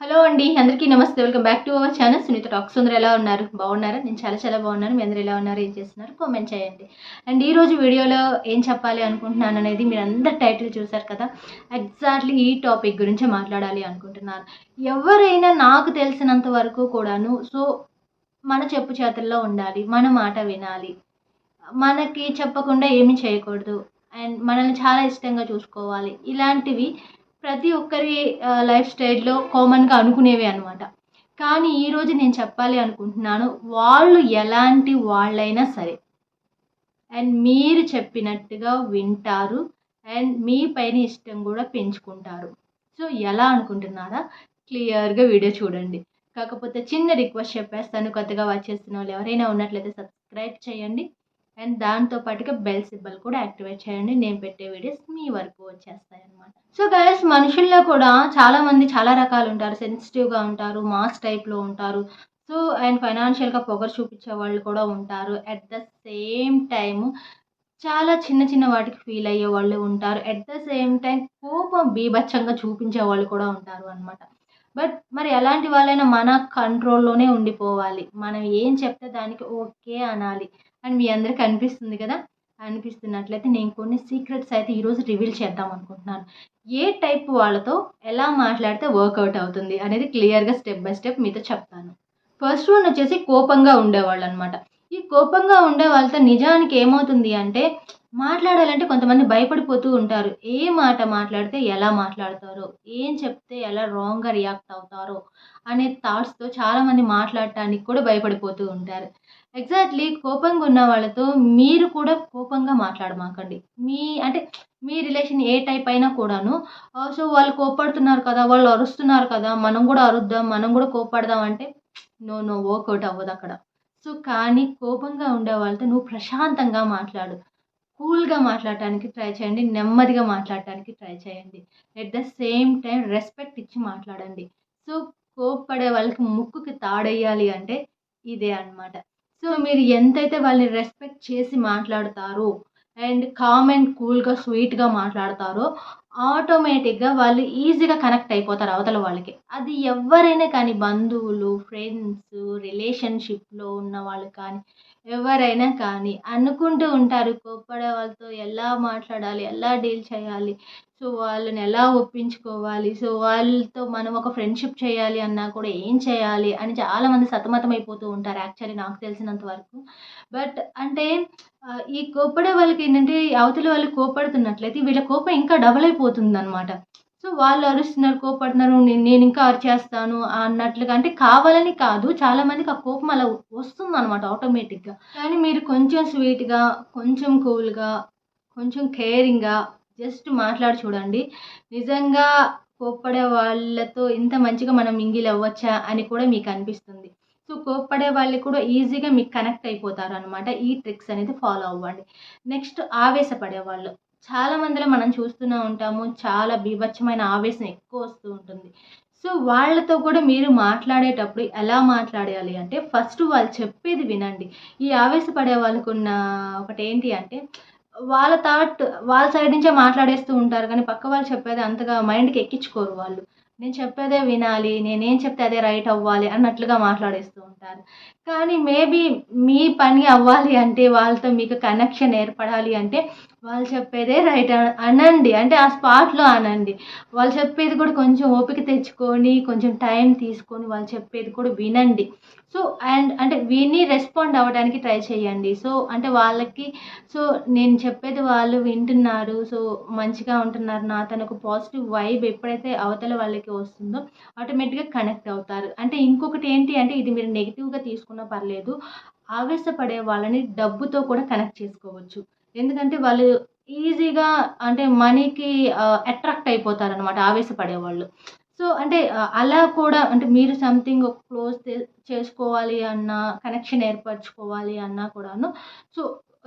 Hello అండి అందరికీ నమస్తే. Welcome back to our channel. Sunitha talks. అందరూ ఎలా ఉన్నారు? బాగున్నారా? నేను చాలా చాలా బాగున్నాను. మీ అందరూ ఎలా ఉన్నారు? ఏం చేస్తున్నారు? కామెంట్ చేయండి. అండ్ ఈ రోజు వీడియోలో ఏం చెప్పాలి అనుకుంటున్నాను అనేది మీరు అందరు టైటిల్ చూసారు కదా. ఎగ్జాక్ట్లీ ఈ టాపిక్ గురించి మాట్లాడాలి అనుకుంటున్నాను. ఎవరైనా నాకు తెలిసినంత వరకు కూడాను సో మన చెప్పు చేతుల్లో ఉండాలి. మన మాట వినాలి. మనకి చెప్పకుండా ఏమీ చేయకూడదు. అండ్ మనల్ని చాలా ఇష్టంగా చూసుకోవాలి. ఇలాంటివి ప్రతి ఒక్కరి లైఫ్ స్టైల్లో కామన్గా అనుకునేవి అనమాట కానీ ఈరోజు నేను చెప్పాలి అనుకుంటున్నాను వాళ్ళు ఎలాంటి వాళ్ళైనా సరే. అండ్ మీరు చెప్పినట్టుగా వింటారు అండ్ మీ పైన ఇష్టం కూడా పెంచుకుంటారు. సో ఎలా అనుకుంటున్నారా? క్లియర్గా వీడియో చూడండి. కాకపోతే చిన్న రిక్వెస్ట్ చెప్పేస్తాను కొత్తగా వాచ్ చేస్తున్న వాళ్ళు ఎవరైనా ఉన్నట్లయితే సబ్స్క్రైబ్ చేయండి. అండ్ దాంతో పాటుగా బెల్ సిబ్బల్ కూడా యాక్టివేట్ చేయండి. నేను పెట్టే వీడియోస్ మీ వరకు వచ్చేస్తాయి అనమాట సో గైస్ మనుషుల్లో కూడా చాలామంది చాలా రకాలు ఉంటారు. సెన్సిటివ్గా ఉంటారు మాస్ టైప్లో ఉంటారు. సో అండ్ ఫైనాన్షియల్గా పొగరు చూపించే వాళ్ళు కూడా ఉంటారు. అట్ ద సేమ్ టైము చాలా చిన్న చిన్న వాటికి ఫీల్ అయ్యే వాళ్ళు ఉంటారు. అట్ ద సేమ్ టైం కోపం బీభత్సంగా చూపించే వాళ్ళు కూడా ఉంటారు అనమాట బట్ మరి ఎలాంటి వాళ్ళైనా మన కంట్రోల్లోనే ఉండిపోవాలి. మనం ఏం చెప్తే దానికి ఓకే అనాలి. అండ్ మీ అందరికి అనిపిస్తుంది కదా? అనిపిస్తున్నట్లయితే నేను కొన్ని సీక్రెట్స్ అయితే ఈరోజు రివీల్ చేద్దాం అనుకుంటున్నాను. ఏ టైప్ వాళ్ళతో ఎలా మాట్లాడితే వర్కౌట్ అవుతుంది అనేది క్లియర్గా స్టెప్ బై స్టెప్ మీతో చెప్తాను. ఫస్ట్ వన్ వచ్చేసి కోపంగా ఉండేవాళ్ళు అనమాట ఈ కోపంగా ఉండే వాళ్ళతో నిజానికి ఏమవుతుంది అంటే మాట్లాడాలంటే కొంతమంది భయపడిపోతూ ఉంటారు. ఏ మాట మాట్లాడితే ఎలా మాట్లాడతారో ఏం చెప్తే ఎలా రాంగ్గా రియాక్ట్ అవుతారో అనే థాట్స్తో చాలామంది మాట్లాడటానికి కూడా భయపడిపోతూ ఉంటారు. ఎగ్జాక్ట్లీ కోపంగా ఉన్న వాళ్ళతో మీరు కూడా కోపంగా మాట్లాడమాకండి. మీ అంటే మీ రిలేషన్ ఏ టైప్ అయినా కూడాను సో వాళ్ళు కోపడుతున్నారు కదా వాళ్ళు అరుస్తున్నారు కదా మనం కూడా అరుద్దాం మనం కూడా కోపడదాం అంటే నో నో వర్కౌట్ అవ్వదు అక్కడ. సో కానీ కోపంగా ఉండే వాళ్ళతో నువ్వు ప్రశాంతంగా మాట్లాడు. కూల్గా మాట్లాడటానికి ట్రై చేయండి నెమ్మదిగా మాట్లాడటానికి ట్రై చేయండి. At the same time respect ఇచ్చి మాట్లాడండి. సో కోప్పడే వాళ్ళకి ముక్కుకి తాడేయాలి అంటే ఇదే అనమాట సో మీరు ఎంతైతే వాళ్ళని రెస్పెక్ట్ చేసి మాట్లాడతారో అండ్ కామ్ అండ్ కూల్గా స్వీట్గా మాట్లాడతారో ఆటోమేటిక్గా వాళ్ళు ఈజీగా కనెక్ట్ అయిపోతారు అవతల వాళ్ళకి. అది ఎవరైనా కానీ బంధువులు ఫ్రెండ్స్ రిలేషన్షిప్లో ఉన్న వాళ్ళు కానీ ఎవరైనా కానీ అనుకుంటూ ఉంటారు కోప్పడే వాళ్ళతో ఎలా మాట్లాడాలి ఎలా డీల్ చేయాలి సో వాళ్ళని ఎలా ఒప్పించుకోవాలి సో వాళ్ళతో మనం ఒక ఫ్రెండ్షిప్ చేయాలి అన్నా కూడా ఏం చేయాలి అని చాలామంది సతమతం అయిపోతూ ఉంటారు యాక్చువల్లీ నాకు తెలిసినంత వరకు. బట్ అంటే ఈ కోప్పడే వాళ్ళకి ఏంటంటే అవతల వాళ్ళు కోపడుతున్నట్లయితే వీళ్ళ కోపం ఇంకా డబుల్ అయిపోతుంది. అనమాట సో వాళ్ళు అరుస్తున్నారు కోపడుతున్నారు నేను ఇంకా అరిచేస్తాను అన్నట్లుగా. అంటే కావాలని కాదు చాలామందికి ఆ కోపం అలా వస్తుంది అనమాట ఆటోమేటిక్గా. కానీ మీరు కొంచెం స్వీట్గా కొంచెం కూల్గా కొంచెం కేరింగ్గా జస్ట్ మాట్లాడి చూడండి. నిజంగా కోప్పడే వాళ్ళతో ఇంత మంచిగా మనం మింగిల్ అవ్వచ్చా అని కూడా మీకు అనిపిస్తుంది. సో కోప్పడే వాళ్ళు కూడా ఈజీగా మీకు కనెక్ట్ అయిపోతారు అనమాట ఈ ట్రిక్స్ అనేది ఫాలో అవ్వండి. నెక్స్ట్ ఆవేశపడే వాళ్ళు. చాలా మందిలో మనం చూస్తూనే ఉంటాము. చాలా బీభత్సమైన ఆవేశం ఎక్కువ వస్తూ ఉంటుంది. సో వాళ్ళతో కూడా మీరు మాట్లాడేటప్పుడు ఎలా మాట్లాడాలి అంటే ఫస్ట్ వాళ్ళు చెప్పేది వినండి. ఈ ఆవేశపడే వాళ్ళకున్న ఒకటి ఏంటి అంటే వాళ్ళ థాట్ వాళ్ళ సైడ్ నుంచే మాట్లాడేస్తూ ఉంటారు. కానీ పక్క వాళ్ళు చెప్పేది అంతగా మైండ్కి ఎక్కించుకోరు వాళ్ళు. నేను చెప్పేదే వినాలి. నేనేం చెప్తే అదే రైట్ అవ్వాలి అన్నట్లుగా మాట్లాడేస్తూ ఉంటారు. కానీ మేబీ మీ పని అవ్వాలి అంటే వాళ్ళతో మీకు కనెక్షన్ ఏర్పడాలి అంటే వాళ్ళు చెప్పేదే రైట్ అనండి. అంటే ఆ స్పాట్లో అనండి. వాళ్ళు చెప్పేది కూడా కొంచెం ఓపిక తెచ్చుకొని కొంచెం టైం తీసుకొని వాళ్ళు చెప్పేది కూడా వినండి. సో అండ్ అంటే విని రెస్పాండ్ అవ్వడానికి ట్రై చేయండి. సో అంటే వాళ్ళకి సో నేను చెప్పేది వాళ్ళు వింటున్నారు. సో మంచిగా ఉంటున్నారు. నా తనకు పాజిటివ్ వైబ్ ఎప్పుడైతే అవతల వాళ్ళకి వస్తుందో ఆటోమేటిక్గా కనెక్ట్ అవుతారు. అంటే ఇంకొకటి ఏంటి అంటే ఇది మీరు నెగిటివ్గా తీసుకున్న పర్లేదు. ఆవేశపడే వాళ్ళని డబ్బుతో కూడా కనెక్ట్ చేసుకోవచ్చు. ఎందుకంటే వాళ్ళు ఈజీగా అంటే మనీకి అట్రాక్ట్ అయిపోతారు అనమాట ఆవేశపడే వాళ్ళు. సో అంటే అలా కూడా అంటే మీరు సంథింగ్ ఒక క్లోజ్ చేసుకోవాలి అన్న కనెక్షన్ ఏర్పరచుకోవాలి అన్నా కూడాను. సో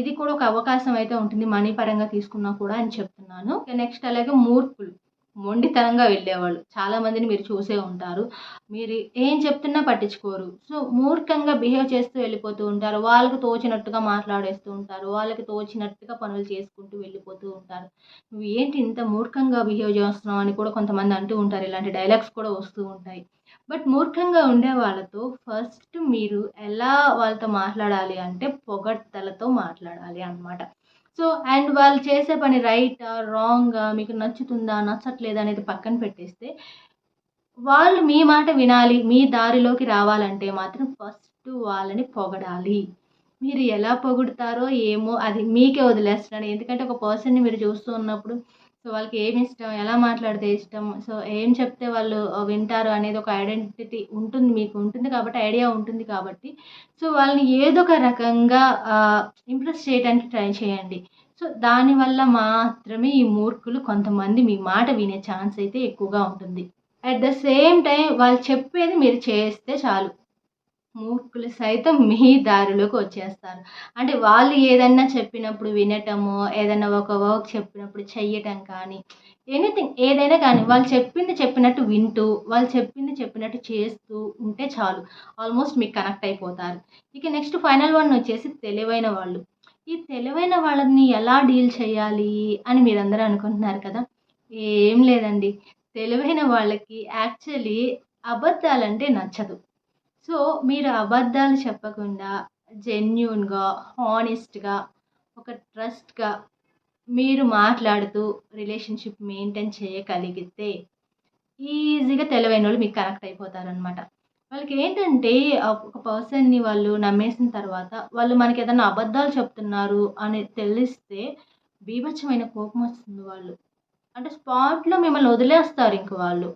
ఇది కూడా ఒక అవకాశం అయితే ఉంటుంది మనీ పరంగా తీసుకున్నా కూడా అని చెప్తున్నాను. నెక్స్ట్ అలాగే మూర్ఖులు. మొండితనంగా వెళ్ళేవాళ్ళు. చాలామందిని మీరు చూసే ఉంటారు. మీరు ఏం చెప్తున్నా పట్టించుకోరు. సో మూర్ఖంగా బిహేవ్ చేస్తూ వెళ్ళిపోతూ ఉంటారు. వాళ్ళకి తోచినట్టుగా మాట్లాడేస్తూ ఉంటారు. వాళ్ళకి తోచినట్టుగా పనులు చేసుకుంటూ వెళ్ళిపోతూ ఉంటారు. నువ్వు ఏంటి ఇంత మూర్ఖంగా బిహేవ్ చేస్తున్నావు అని కూడా కొంతమంది అంటూ ఉంటారు. ఇలాంటి డైలాగ్స్ కూడా వస్తూ ఉంటాయి. బట్ మూర్ఖంగా ఉండే వాళ్ళతో ఫస్ట్ మీరు ఎలా వాళ్ళతో మాట్లాడాలి అంటే పొగడ్తలతో మాట్లాడాలి అన్నమాట. సో అండ్ వాళ్ళు చేసే పని రైటా రాంగా మీకు నచ్చుతుందా నచ్చట్లేదా అనేది పక్కన పెట్టేస్తే వాళ్ళు మీ మాట వినాలి మీ దారిలోకి రావాలంటే మాత్రం ఫస్ట్ వాళ్ళని పొగడాలి. మీరు ఎలా పొగుడతారో ఏమో అది మీకే వదిలేస్తున్నాను ఎందుకంటే ఒక పర్సన్ని మీరు చూస్తూ ఉన్నప్పుడు సో వాళ్ళకి ఏమి ఇష్టం ఎలా మాట్లాడితే ఇష్టం సో ఏం చెప్తే వాళ్ళు వింటారు అనేది ఒక ఐడెంటిటీ ఉంటుంది మీకు ఉంటుంది కాబట్టి ఐడియా ఉంటుంది కాబట్టి. సో వాళ్ళని ఏదో ఒక రకంగా ఇంప్రెస్ చేయడానికి ట్రై చేయండి. సో దానివల్ల మాత్రమే ఈ మూర్ఖులు కొంతమంది మీ మాట వినే ఛాన్స్ అయితే ఎక్కువగా ఉంటుంది. అట్ ద సేమ్ టైం వాళ్ళు చెప్పేది మీరు చేస్తే చాలు. మూర్ఖులు సైతం మీ దారిలోకి వచ్చేస్తారు. అంటే వాళ్ళు ఏదన్నా చెప్పినప్పుడు వినటము ఏదైనా ఒక వర్క్ చెప్పినప్పుడు చెయ్యటం కానీ ఎనీథింగ్ ఏదైనా కానీ వాళ్ళు చెప్పింది చెప్పినట్టు వింటూ వాళ్ళు చెప్పింది చెప్పినట్టు చేస్తూ ఉంటే చాలు. ఆల్మోస్ట్ మీకు కనెక్ట్ అయిపోతారు. ఇక నెక్స్ట్ ఫైనల్ వన్ వచ్చేసి తెలివైన వాళ్ళు. ఈ తెలివైన వాళ్ళని ఎలా డీల్ చేయాలి అని మీరందరూ అనుకుంటున్నారు కదా? ఏం లేదండి. తెలివైన వాళ్ళకి యాక్చువల్లీ అబద్ధాలంటే నచ్చదు. సో మీరు అబద్ధాలు చెప్పకుండా జెన్యున్గా హానెస్ట్గా ఒక ట్రస్ట్గా మీరు మాట్లాడుతూ రిలేషన్షిప్ మెయింటైన్ చేయగలిగితే ఈజీగా తెలివైన వాళ్ళు మీకు కనెక్ట్ అయిపోతారనమాట వాళ్ళకి ఏంటంటే ఒక పర్సన్ని వాళ్ళు నమ్మేసిన తర్వాత వాళ్ళు మనకి ఏదైనా అబద్ధాలు చెప్తున్నారు అని తెలిస్తే బీభత్సమైన కోపం వస్తుంది వాళ్ళు. అంటే స్పాట్లో మిమ్మల్ని వదిలేస్తారు ఇంక వాళ్ళు.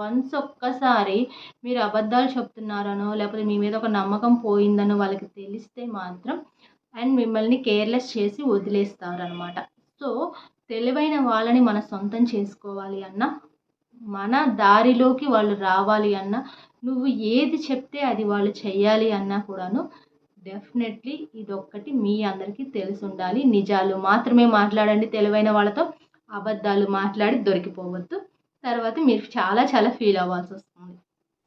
వన్స్ ఒక్కసారి మీరు అబద్ధాలు చెప్తున్నారనో లేకపోతే మీ మీద ఒక నమ్మకం పోయిందనో వాళ్ళకి తెలిస్తే మాత్రం అండ్ మిమ్మల్ని కేర్లెస్ చేసి వదిలేస్తారనమాట. సో తెలివైన వాళ్ళని మన సొంతం చేసుకోవాలి అన్న మన దారిలోకి వాళ్ళు రావాలి అన్న నువ్వు ఏది చెప్తే అది వాళ్ళు చెయ్యాలి అన్నా కూడాను డెఫినెట్లీ ఇదొక్కటి మీ అందరికీ తెలిసి ఉండాలి. నిజాలు మాత్రమే మాట్లాడండి తెలివైన వాళ్ళతో అబద్ధాలు మాట్లాడి దొరికిపోవద్దు. తర్వాత మీరు చాలా చాలా ఫీల్ అవ్వాల్సి వస్తుంది.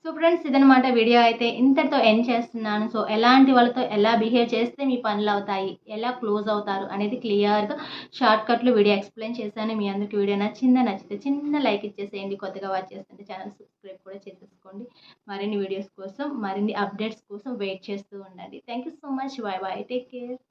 సో ఫ్రెండ్స్ ఇదనమాట వీడియో అయితే ఇంతటితో ఎండ్ చేస్తున్నాను. సో ఎలాంటి వాళ్ళతో ఎలా బిహేవ్ చేస్తే మీ పనులు అవుతాయి ఎలా క్లోజ్ అవుతారు అనేది క్లియర్గా షార్ట్ కట్లో వీడియో ఎక్స్ప్లెయిన్ చేశాను. మీ అందరికీ వీడియో నచ్చిందా నచ్చితే చిన్న లైక్ ఇచ్చేసేయండి. కొత్తగా వాచ్ చేస్తుంటే ఛానల్ సబ్స్క్రైబ్ కూడా చేసేసుకోండి. మరిన్ని వీడియోస్ కోసం మరిన్ని అప్డేట్స్ కోసం వెయిట్ చేస్తూ ఉండండి. Thank you so much bye bye take care